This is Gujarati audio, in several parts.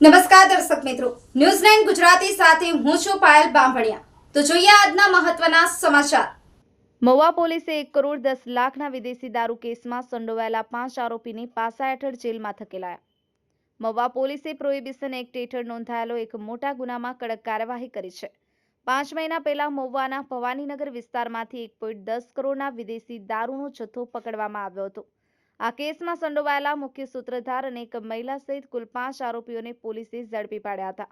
નમસ્કાર દર્શક મિત્રો. ન્યૂઝ નાઇન ગુજરાતી સાથે હું છું પાયલ બામભણિયા. તો જોઈએ આજના મહત્વના સમાચાર. મહુવા પોલીસે એક કરોડ દસ લાખના વિદેશી દારૂ કેસમાં સંડોવાયેલા પાંચ આરોપીને પાસા હેઠળ જેલમાં ધકેલાયા. મહુવા પોલીસે પ્રોહિબિશન એક્ટ હેઠળ નોંધાયેલો એક મોટા ગુનામાં કડક કાર્યવાહી કરી છે. પાંચ મહિના પહેલા મહુવાના ભવાનીનગર વિસ્તારમાંથી એક પોઈન્ટ દસ કરોડના વિદેશી દારૂનો જથ્થો પકડવામાં આવ્યો હતો. આ કેસમાં સંડોવાયેલા મુખ્ય સૂત્રધાર અને એક મહિલા સહિત કુલ પાંચ આરોપીઓને પોલીસે ઝડપી પાડ્યા હતા.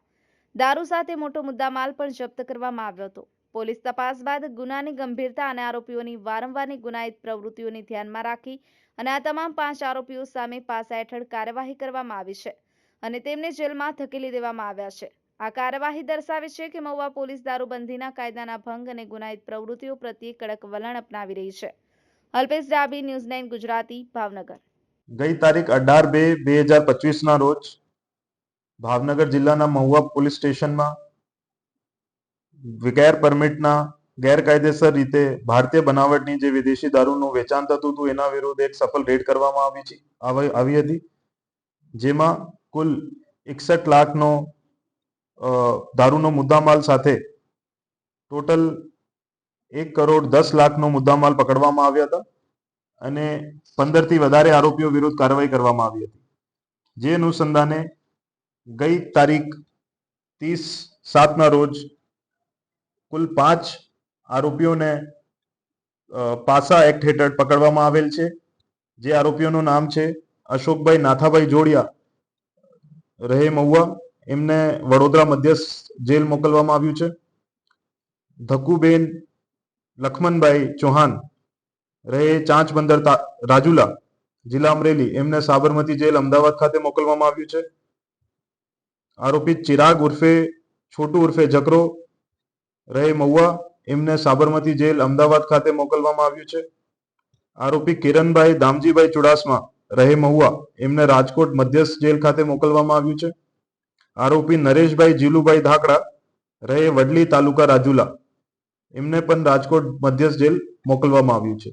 દારૂ સાથે મોટો મુદ્દામાલ પણ જપ્ત કરવામાં આવ્યો હતો. પોલીસ તપાસ બાદ ગુનાની ગંભીરતા અને આરોપીઓની વારંવારની ગુનાહિત પ્રવૃત્તિઓને ધ્યાનમાં રાખી અને આ તમામ પાંચ આરોપીઓ સામે પાસા હેઠળ કાર્યવાહી કરવામાં આવી છે અને તેમને જેલમાં ધકેલી દેવામાં આવ્યા છે. આ કાર્યવાહી દર્શાવે છે કે મહુવા પોલીસ દારૂબંધીના કાયદાના ભંગ અને ગુનાહિત પ્રવૃત્તિઓ પ્રત્યે કડક વલણ અપનાવી રહી છે. અલ્પેશ ડાબી, ન્યૂઝ નાઇન ગુજરાતી, ભાવનગર. ગઈ તારીખ અઢાર બે બે હજાર પચીસના રોજ ભાવનગર જિલ્લાના મહુવા પોલીસ સ્ટેશનમાં ગેર પરમિટના ગેરકાયદેસર રીતે ભારતીય બનાવટની જે વિદેશી દારૂનું વેચાણ થતું હતું, એના વિરુદ્ધ એક સફળ રેડ કરવામાં આવી આવી હતી, જેમાં કુલ એકસઠ લાખનો દારૂનો મુદ્દામાલ સાથે ટોટલ એક કરોડ દસ લાખનો મુદ્દામાલ પકડવામાં આવ્યા હતા અને પંદરથી વધારે આરોપીઓ વિરુદ્ધ કાર્યવાહી કરવામાં આવી હતી. જે અનુસંધાને ગઈ તારીખ ત્રીસ સાતના રોજ કુલ પાંચ આરોપીઓને પાસા એક્ટ હેઠળ પકડવામાં આવેલ છે. જે આરોપીઓનું નામ છે અશોકભાઈ નાથાભાઈ જોડિયા, રહે મહુવા. એમને વડોદરા મધ્યસ્થ જેલ મોકલવામાં આવ્યું છે. ધક્કુબેન લખમણભાઈ ચૌહાણ, રહે ચાંચ બંદર રાજુલા, જિલ્લા અમરેલી. એમને સાબરમતી જેલ અમદાવાદ ખાતે મોકલવામાં આવ્યું છે. આરોપી ચિરાગ ઉર્ફે, છોટુ ઉર્ફે જકરો, રહે મહુવા. એમને સાબરમતી જેલ અમદાવાદ ખાતે મોકલવામાં આવ્યું છે. આરોપી કિરણભાઈ દામજીભાઈ ચુડાસમા, રહે મહુવા. એમને રાજકોટ મધ્યસ્થ જેલ ખાતે મોકલવામાં આવ્યું છે. આરોપી નરેશભાઈ જીલુભાઈ ધાકડા, રહે વડલી તાલુકા રાજુલા. એમને પણ રાજકોટ મધ્યસ્થ જેલ મોકલવામાં આવ્યું છે.